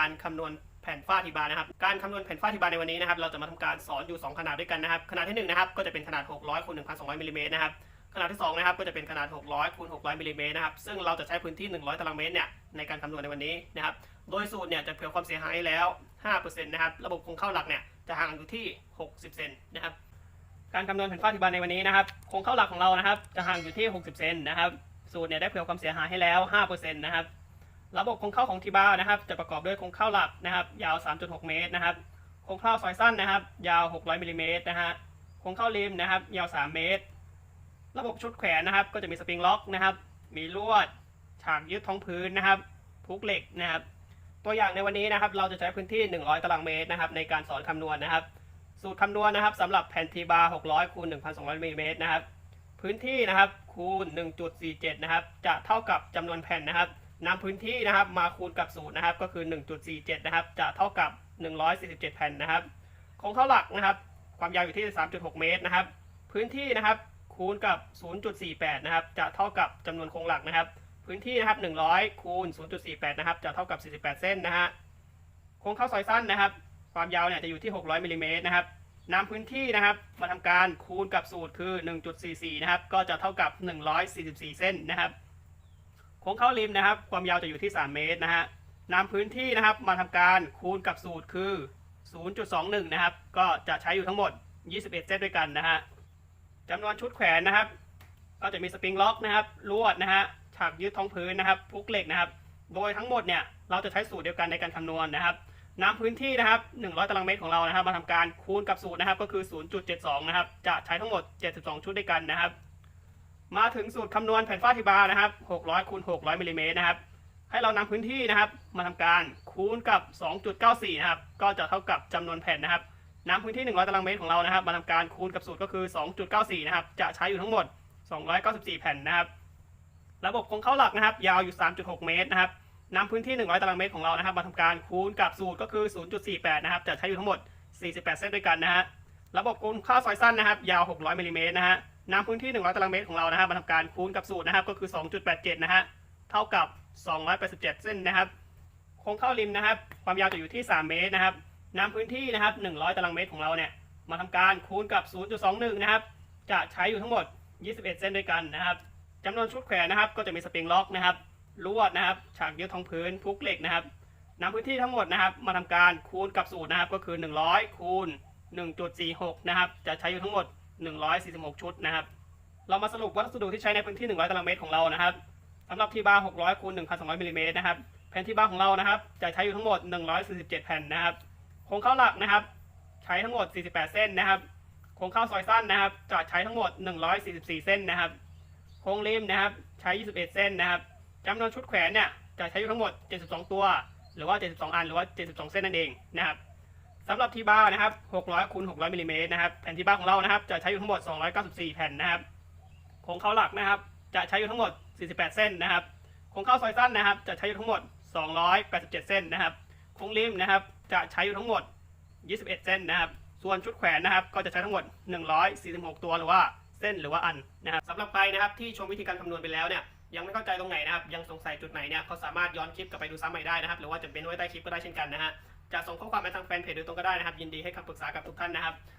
การคำนวณแผ่นฝ้าทีบานะครับ การคำนวณแผ่นฝ้าทีบาในวันนี้นะครับ เราจะมาทำการสอนอยู่ 2 ขนาดด้วยกันนะครับ ขนาดที่1นะครับ ก็จะเป็นขนาด 600คูณ1,200มิลลิเมตรนะครับ ขนาดที่2นะครับ ก็จะเป็นขนาด 600คูณ600มิลลิเมตรนะครับ ซึ่งเราจะใช้พื้นที่ 100 ตารางเมตรเนี่ย ในการคำนวณในวันนี้นะครับ โดยสูตรเนี่ยจะเผื่อความเสียหายแล้ว5%นะครับ ระบบคงเข้าหลักเนี่ยจะห่างอยู่ที่ 60 เซนนะครับ การคำนวณแผ่นฝ้าทีบานในวันนี้นะครับ คงเข้าหลักของเรานะครับ จะห่างอยู่ที่ 60 เซนนะครับ สูตรเนี่ยได้เผื่อความเสียหายให้แล้ว5%นะครับ ระบบคงเข้าของทีบาร์นะครับ จะประกอบด้วยคงเข้าหลักนะครับ ยาว 3.6 เมตรนะครับคงเข้าซอยสั้นนะครับ ยาว 600มิลลิเมตรนะฮะคงเข้าริมนะครับ ยาว 3 เมตร ระบบชุดแขวนนะครับ ก็จะมีสปริงล็อกนะครับ มีลวด ฉากยึดท้องพื้นนะครับพุกเหล็กนะครับ ตัวอย่างในวันนี้นะครับ เราจะใช้พื้นที่ 100 ตารางเมตรนะครับ ในการสอนคำนวณนะครับ สูตรคำนวณนะครับสำหรับแผ่นทีบาร์600คูณ1,200มิลลิเมตรนะครับ พื้นที่นะครับคูณ 1.47 นะครับ จะเท่ากับจำนวนแผ่นนะครับ นำพื้นที่นะครับมาคูณกับสูตรนะครับ ก็คือ 1.47 นะครับ จะเท่ากับ 147 แผ่นนะครับคงเข้าหลักนะครับ ความยาวอยู่ที่ 3.6 เมตรนะครับ พื้นที่นะครับคูณกับ 0.48 นะครับ จะเท่ากับจำนวนโครงหลักนะครับ พื้นที่นะครับ 100 คูณ 0.48 นะครับ จะเท่ากับ 48 เส้นนะฮะโครงเข้าซอยสั้นนะครับ ความยาวเนี่ยจะอยู่ที่ 600มิลลิเมตรนะครับนำพื้นที่นะครับมาทำการคูณกับสูตรคือ 1.44 นะครับ ก็จะเท่ากับ 144 เส้นนะครับ โค้งเข้าริมนะครับ ความยาวจะอยู่ที่ 3 เมตรนะฮะนำพื้นที่นะครับมาทำการคูณกับสูตรคือ 0.21 นะครับ ก็จะใช้อยู่ทั้งหมด 21เส้นด้วยกันนะฮะจำนวนชุดแขวนนะครับ ก็จะมีสปริงล็อกนะครับ ลวดนะฮะ ฉากยึดท้องพื้นนะครับพุกเหล็กนะครับ โดยทั้งหมดเนี่ยเราจะใช้สูตรเดียวกันในการคำนวณนะครับน้ำพื้นที่นะครับ 100 ตารางเมตรของเรานะครับ มาทำการคูณกับสูตรนะครับ ก็คือ 0.72 นะครับ จะใช้ทั้งหมด 72 ชุดด้วยกันนะครับ มาถึงสูตรคำนวณแผ่นฝ้าทีบานะครับ 600คูณ600มิลลิเมตรนะครับ ให้เรานำพื้นที่นะครับ มาทำการคูณกับ 2.94 นะครับ ก็จะเท่ากับจำนวนแผ่นนะครับน้ำพื้นที่ 100 ตารางเมตรของเรานะครับ มาทำการคูณกับสูตรก็คือ 2.94 นะครับ จะใช้อยู่ทั้งหมด 294 แผ่นนะครับ ระบบคงเข้าหลักนะครับ ยาวอยู่ 3.6 เมตรนะครับนำพื้นที่ 100 ตารางเมตรของเรานะครับ มาทำการคูณกับสูตรก็คือ 0.48 นะครับ จะใช้อยู่ทั้งหมด 48 เส้นด้วยกันนะฮะ ระบบคูณค่าซอยสั้นนะครับ ยาว 600มิลลิเมตรนะฮะ นำพื้นที่ 100 ตารางเมตรของเรานะครับมาทำการคูณกับสูตรนะครับ ก็คือ 2.87 นะฮะ เท่ากับ 287 เส้นนะครับ โค้งเข้าริมนะครับ ความยาวจะอยู่ที่ 3 เมตรนะครับนำพื้นที่นะครับ 100 ตารางเมตรของเราเนี่ย มาทำการคูณกับ 0.21 นะครับ จะใช้อยู่ทั้งหมด 21 เส้นด้วยกันนะครับจำนวนชุดแขวนนะครับ ก็จะมีสปริงล็อกนะครับ ลวดนะครับ ฉากยึดท้องพื้นพุกเหล็กนะครับนำพื้นที่ทั้งหมดนะครับ มาทำการคูณกับสูตรนะครับ ก็คือ 100 คูณ 1.46 นะครับ จะใช้อยู่ทั้งหมด 146 ชุดนะครับ เรามาสรุปวัสดุที่ใช้ในพื้นที่ 100 ตารางเมตรของเรานะครับสำหรับที่บาร์600คูณ1,200มิลลิเมตรนะครับแผ่นที่บาร์ของเรานะครับ จะใช้อยู่ทั้งหมด 147 แผ่นนะครับโครงเข้าหลักนะครับ ใช้ทั้งหมด 48 เส้นนะครับโครงเข้าซอยสั้นนะครับ จะใช้ทั้งหมด 144 เส้นนะครับ โครงริมนะครับใช้ 21 เส้นนะครับจำนวนชุดแขวนเนี่ยจะใช้อยู่ทั้งหมด 72 ตัว หรือว่า 72 อันหรือว่า 72 เส้นนั่นเองนะครับ สำหรับทีบ้านะครับ 600คูณ600มิลลิเมตรนะครับ แผ่นทีบ้าร์ของเรานะครับ จะใช้อยู่ทั้งหมด 294 แผ่นนะครับโครงเข้าหลักนะครับ จะใช้อยู่ทั้งหมด 48 เส้นนะครับโครงเข้าซอยสั้นนะครับ จะใช้อยู่ทั้งหมด 287 เส้นนะครับโครงริมนะครับ จะใช้อยู่ทั้งหมด 21 เส้นนะครับ ส่วนชุดแขวนนะครับ ก็จะใช้ทั้งหมด 146 ตัวหรือว่าเส้นหรือว่าอันนะครับสำหรับใครนะครับที่ชมวิธีการคำนวณไปแล้วเนี่ยยังไม่เข้าใจตรงไหนนะครับ ยังสงสัยจุดไหนเนี่ยเขาสามารถย้อนคลิปกลับไปดูซ้ำใหม่ได้นะครับ หรือว่าจะเป็นไว้ใต้คลิปก็ได้เช่นกันนะฮะ จะส่งข้อความมาทางแฟนเพจโดยตรงก็ได้นะครับ ยินดีให้คำปรึกษากับทุกท่านนะครับ